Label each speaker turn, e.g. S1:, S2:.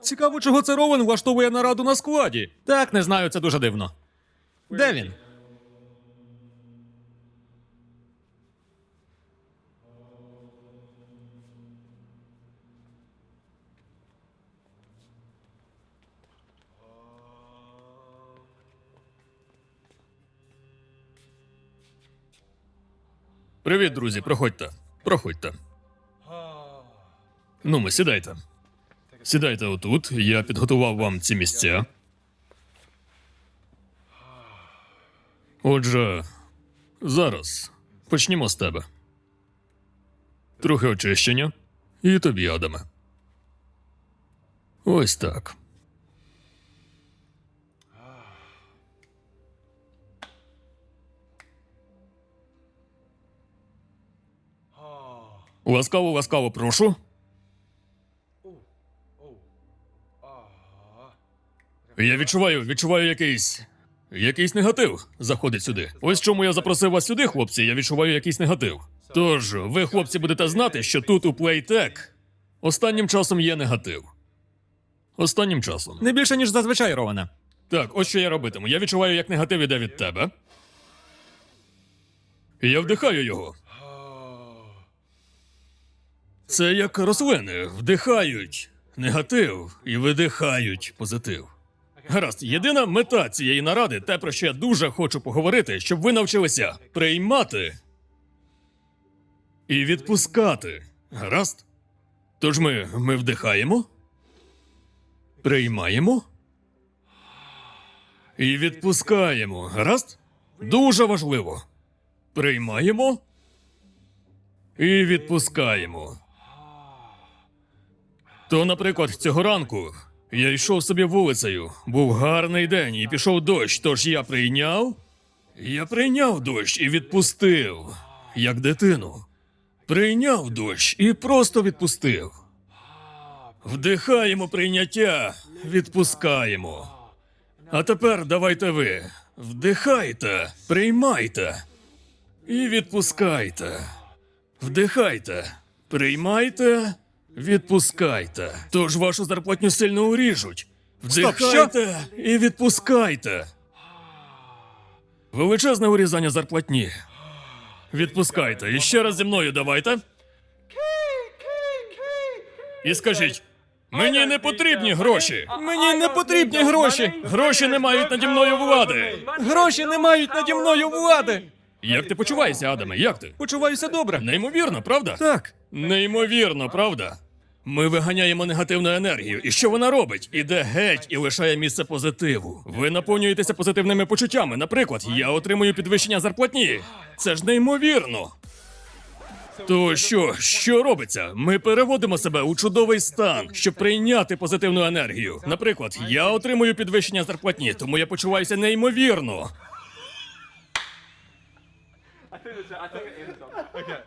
S1: Цікаво, чого це Ровен влаштовує нараду на складі. Так, не знаю, це дуже дивно. Де він? Привіт, друзі, проходьте. Проходьте. Ну, ми сідайте. Сідайте отут, я підготував вам ці місця. Отже, зараз почнімо з тебе. Трохи очищення. І тобі, Адаме. Ось так. Ласкаво, ласкаво, прошу. Я відчуваю, відчуваю якийсь. Якийсь негатив заходить сюди. Ось чому я запросив вас сюди, хлопці. Я відчуваю якийсь негатив. Тож, ви, хлопці, будете знати, що тут у Playtech останнім часом є негатив. Останнім часом.
S2: Не більше, ніж зазвичай, Роване.
S1: Так, ось що я робитиму. Я відчуваю, як негатив іде від тебе. Я вдихаю його. Це як рослини вдихають негатив і видихають позитив. Гаразд, єдина мета цієї наради, те, про що я дуже хочу поговорити, щоб ви навчилися приймати і відпускати. Гаразд? Тож ми, ми вдихаємо, приймаємо і відпускаємо. Гаразд? Дуже важливо. Приймаємо і відпускаємо. То, наприклад, цього ранку я йшов собі вулицею, був гарний день і пішов дощ, тож я прийняв. Я прийняв дощ і відпустив, як дитину. Прийняв дощ і просто відпустив. Вдихаємо прийняття, відпускаємо. А тепер давайте ви. Вдихайте, приймайте і відпускайте. Вдихайте, приймайте, відпускайте. Тож вашу зарплатню сильно уріжуть. Вдихайте і відпускайте. Величезне урізання зарплатні. Відпускайте. І ще раз зі мною давайте. І скажіть: мені не потрібні гроші.
S2: Мені не потрібні гроші.
S1: Гроші не мають наді мною влади.
S2: Гроші не мають наді мною влади.
S1: Як ти почуваєшся, Адаме? Як ти?
S2: Почуваюся добре.
S1: Неймовірно, правда?
S2: Так.
S1: Неймовірно, правда? Ми виганяємо негативну енергію, і що вона робить? Іде геть і лишає місце позитиву. Ви наповнюєтеся позитивними почуттями. Наприклад, я отримую підвищення зарплатні. Це ж неймовірно. То що, що робиться? Ми переводимо себе у чудовий стан, щоб прийняти позитивну енергію. Наприклад, я отримую підвищення зарплатні, тому я почуваюся неймовірно. think I think it is. Okay.